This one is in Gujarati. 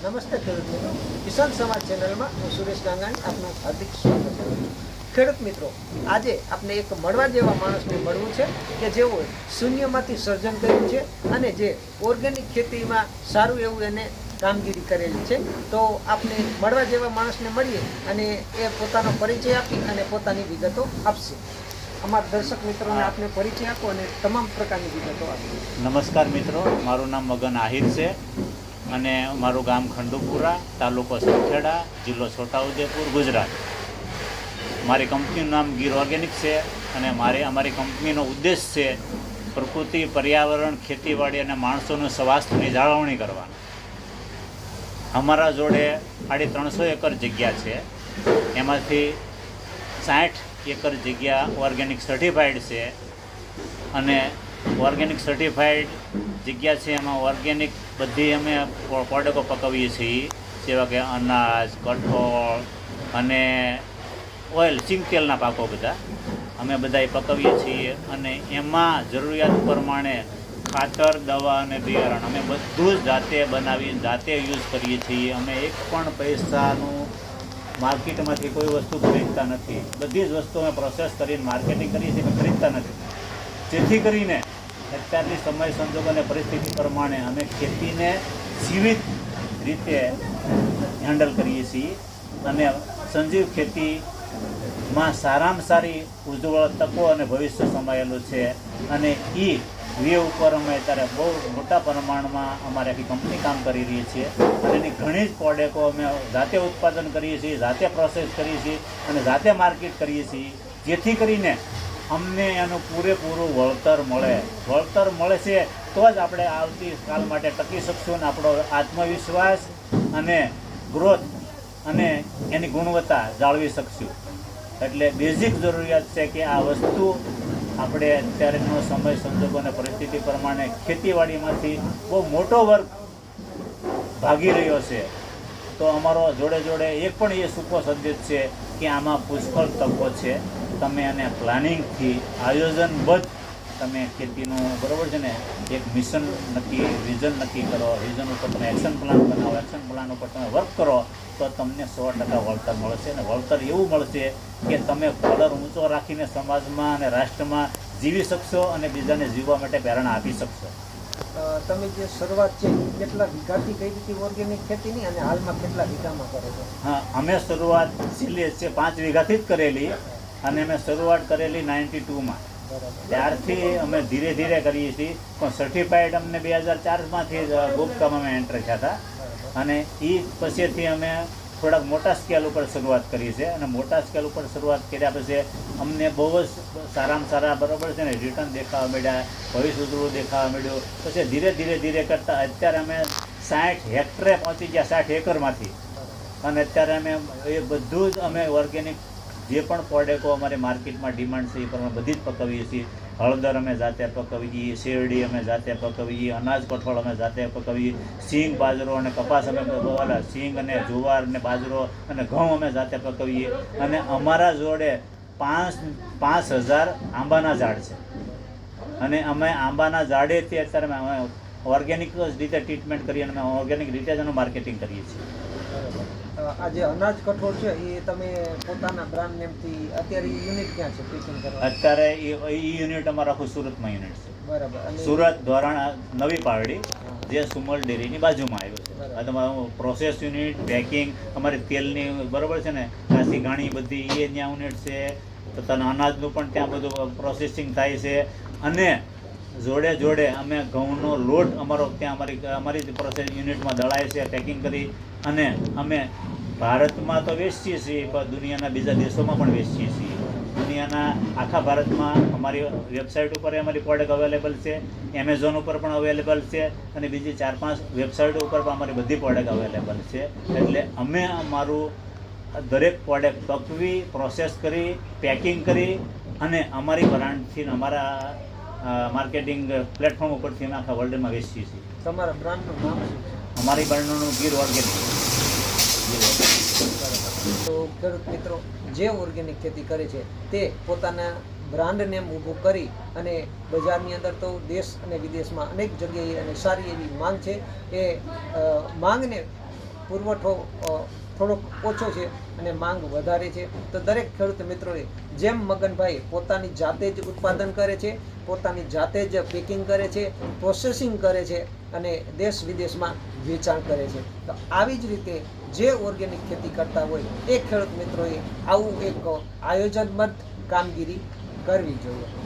નમસ્તે ખેડૂત મિત્રો કિસાન સમાજ ચેનલમાં હું સુરેશ ગાંગાણી, આપનું હાર્દિક સ્વાગત કરું ખેડૂત મિત્રો, આજે આપણે એક મળવા જેવા માણસને મળવું છે કે જેઓ શૂન્યમાંથી સર્જન કર્યું છે અને જે ઓર્ગેનિક ખેતીમાં સારું એવું એને કામગીરી કરેલી છે. તો આપણે મળવા જેવા માણસને મળીએ અને એ પોતાનો પરિચય આપી અને પોતાની વિગતો આપશે. અમારા દર્શક મિત્રોને આપને પરિચય આપો અને તમામ પ્રકારની વિગતો આપો. નમસ્કાર મિત્રો, મારું નામ મગન આહિર છે. અને મારું ગામ ખંડુપુરા, તાલુકો સરખેડા જિલ્લો છોટાઉદેપુર, ગુજરાત. મારી કંપનીનું નામ ગીર ઓર્ગેનિક છે અને મારી અમારી કંપનીનો ઉદ્દેશ છે પ્રકૃતિ, પર્યાવરણ, ખેતીવાડી અને માણસોનું સ્વાસ્થ્યની જાળવણી કરવાનું. અમારા જોડે સાડી ત્રણસો એકર જગ્યા છે. એમાંથી સાઠ એકર જગ્યા ઓર્ગેનિક સર્ટિફાઈડ છે અને ઓર્ગેનિક સર્ટિફાઈડ જગ્યા છે એમાં ઓર્ગેનિક બધી અમે પ્રોડક્ટો પકવીએ છીએ. જેવા કે અનાજ, કઠોળ અને ઓઇલ, સિંગ પાકો બધા અમે બધા પકવીએ છીએ. અને એમાં જરૂરિયાત પ્રમાણે ખાતર, દવા અને બિયારણ અમે બધું જ જાતે બનાવી જાતે યુઝ કરીએ છીએ. અમે એક પણ પૈસાનું માર્કેટમાંથી કોઈ વસ્તુ ખરીદતા નથી. બધી જ વસ્તુ અમે પ્રોસેસ કરીને માર્કેટિંગ કરીએ છીએ ખરીદતા નથી. જેથી કરીને અત્યારની સમય સંજોગ અને પરિસ્થિતિ પ્રમાણે અમે ખેતીને જીવિત રીતે હેન્ડલ કરીએ છીએ. અને સંજીવ ખેતીમાં સારામાં સારી ઉજ્જવળ તકો અને ભવિષ્ય સમાયેલું છે. અને એ વે ઉપર અમે અત્યારે બહુ મોટા પ્રમાણમાં અમારી આખી કંપની કામ કરી રહી છે. અને એની ઘણી જ પ્રોડક્ટો અમે જાતે ઉત્પાદન કરીએ છીએ, જાતે પ્રોસેસ કરીએ છીએ અને જાતે માર્કેટ કરીએ છીએ. જેથી કરીને અમને એનું પૂરેપૂરું વળતર મળે. વળતર મળે છે તો જ આપણે આવતી કાલ માટે ટકી શકશું અને આપણો આત્મવિશ્વાસ અને ગ્રોથ અને એની ગુણવત્તા જાળવી શકશું. એટલે બેઝિક જરૂરિયાત છે કે આ વસ્તુ આપણે અત્યારેનો સમય, સંજોગો અને પરિસ્થિતિ પ્રમાણે ખેતીવાડીમાંથી બહુ મોટો વર્ગ ભાગી રહ્યો છે. તો અમારો જોડે જોડે એક પણ એ સૂકો સંદેશ છે કે આમાં પુષ્કળ તકો છે. તમે એને પ્લાનિંગથી આયોજનબદ્ધ તમે ખેતીનું બરાબર છે ને એક મિશન નક્કી વિઝન નક્કી કરો વિઝન ઉપર તમે એક્શન પ્લાન બનાવો એક્શન પ્લાન ઉપર તમે વર્ક કરો તો તમને સો ટકા વળતર મળશે અને વળતર એવું મળશે કે તમે કલર ઊંચો રાખીને સમાજમાં અને રાષ્ટ્રમાં જીવી શકશો અને બીજાને જીવવા માટે પ્રેરણા આપી શકશો. તમે જે શરૂઆત છે કેટલા વીઘાથી કઈ રીતે ઓર્ગેનિક ખેતીની અને હાલમાં કેટલા વીઘામાં કરો છો? હા અમે શરૂઆત છેલ્લી છે પાંચ વીઘાથી જ કરેલી. અને અમે શરૂઆત કરેલી નાઇન્ટી ટુમાં. ત્યારથી અમે ધીરે ધીરે કરીએ છીએ. પણ સર્ટિફાઈડ અમને બે હજાર ચારમાંથી જ ગુપકામાં અમે એન્ટર થયા હતા. અને એ પછીથી અમે થોડાક મોટા સ્કેલ ઉપર શરૂઆત કરી છે અને મોટા સ્કેલ ઉપર શરૂઆત કર્યા પછી અમને બહુ જ સારામાં સારા, બરાબર છે ને રિટર્ન દેખાવા મળ્યા, ભવિષ્ય ઉજળું દેખાવા મળ્યું. પછી ધીરે ધીરે ધીરે કરતાં અત્યારે અમે સાઠ હેક્ટરે પહોંચી ગયા, સાઠ એકરમાંથી. અને અત્યારે અમે એ બધું જ અમે ઓર્ગેનિક જે પણ પ્રોડક્ટો અમારી માર્કેટમાં ડિમાન્ડ છે, એ પ્રમાણે બધી જ પકવીએ છીએ. હળદર અમે જાતે પકવીએ, શેરડી અમે જાતે પકવીએ, અનાજ કઠોળ અમે જાતે પકવીએ. સિંગ, બાજરો અને કપાસ અમે ઓલા સિંગ અને જુવાર અને બાજરો અને ઘઉં અમે જાતે પકવીએ. અને અમારા જોડે પાંચ પાંચ હજાર આંબાના ઝાડ છે. અને અમે આંબાના ઝાડેથી અત્યારે અમે ઓર્ગેનિક રીતે ટ્રીટમેન્ટ કરીએ અને અમે ઓર્ગેનિક રીતે જ એનું માર્કેટિંગ કરીએ છીએ. આ જે અનાજ કઠોળ છે એ તમે પોતાના બ્રાન્ડ નેમથી અત્યારે યુનિટ ક્યાં છે પેકિંગ કરવા? અત્યારે એ યુનિટ અમારા આખું સુરતમાં યુનિટ છે. બરાબર સુરત ધોરણ નવી પારડી જે સુમલ ડેરીની બાજુમાં આવ્યું છે. આ તમારું પ્રોસેસ યુનિટ પેકિંગ અમારી તેલની બરાબર છે ને કાશી ઘાણી બધી એ ત્યાં યુનિટ છે. પોતાના અનાજનું પણ ત્યાં બધું પ્રોસેસિંગ થાય છે. અને જોડે જોડે અમે ઘઉંનો લોટ અમારો ત્યાં અમારી અમારી પ્રોસેસ યુનિટમાં દળાય છે પેકિંગ કરી. અને અમે ભારતમાં તો વેચીએ છીએ પણ દુનિયાના બીજા દેશોમાં પણ વેચીએ છીએ. દુનિયાના આખા ભારતમાં અમારી વેબસાઇટ ઉપર અમારી પ્રોડક્ટ અવેલેબલ છે એમેઝોન ઉપર પણ અવેલેબલ છે અને બીજી ચાર પાંચ વેબસાઇટો ઉપર પણ અમારી બધી પ્રોડક્ટ અવેલેબલ છે. એટલે અમે અમારું દરેક પ્રોડક્ટ પકવી પ્રોસેસ કરી પેકિંગ કરી અને અમારી બ્રાન્ડથી અમારા માર્કેટિંગ પ્લેટફોર્મ ઉપરથી અમે આખા વર્લ્ડમાં વેચીએ છીએ. તમારા બ્રાન્ડનું નામ અમારી બ્રાન્ડનું ગીર ઓર્ગેનિક તો ખેડૂત મિત્રો, જે ઓર્ગેનિક ખેતી કરે છે, તે પોતાના બ્રાન્ડ નેમ ઊભું કરી અને બજારની અંદર તો દેશ અને વિદેશમાં અનેક જગ્યાએ અને સારી એવી માંગ છે. એ માંગને પુરવઠો થોડોક ઓછો છે અને માંગ વધારે છે. તો દરેક ખેડૂત મિત્રોએ જેમ મગનભાઈ પોતાની જાતે જ ઉત્પાદન કરે છે, પોતાની જાતે જ પેકિંગ કરે છે, પ્રોસેસિંગ કરે છે અને દેશ વિદેશમાં વેચાણ કરે છે. તો આવી જ રીતે જે ઓર્ગેનિક ખેતી કરતા હોય એ ખેડૂત મિત્રોએ આવું એક આયોજનબદ્ધ કામગીરી કરવી જોઈએ.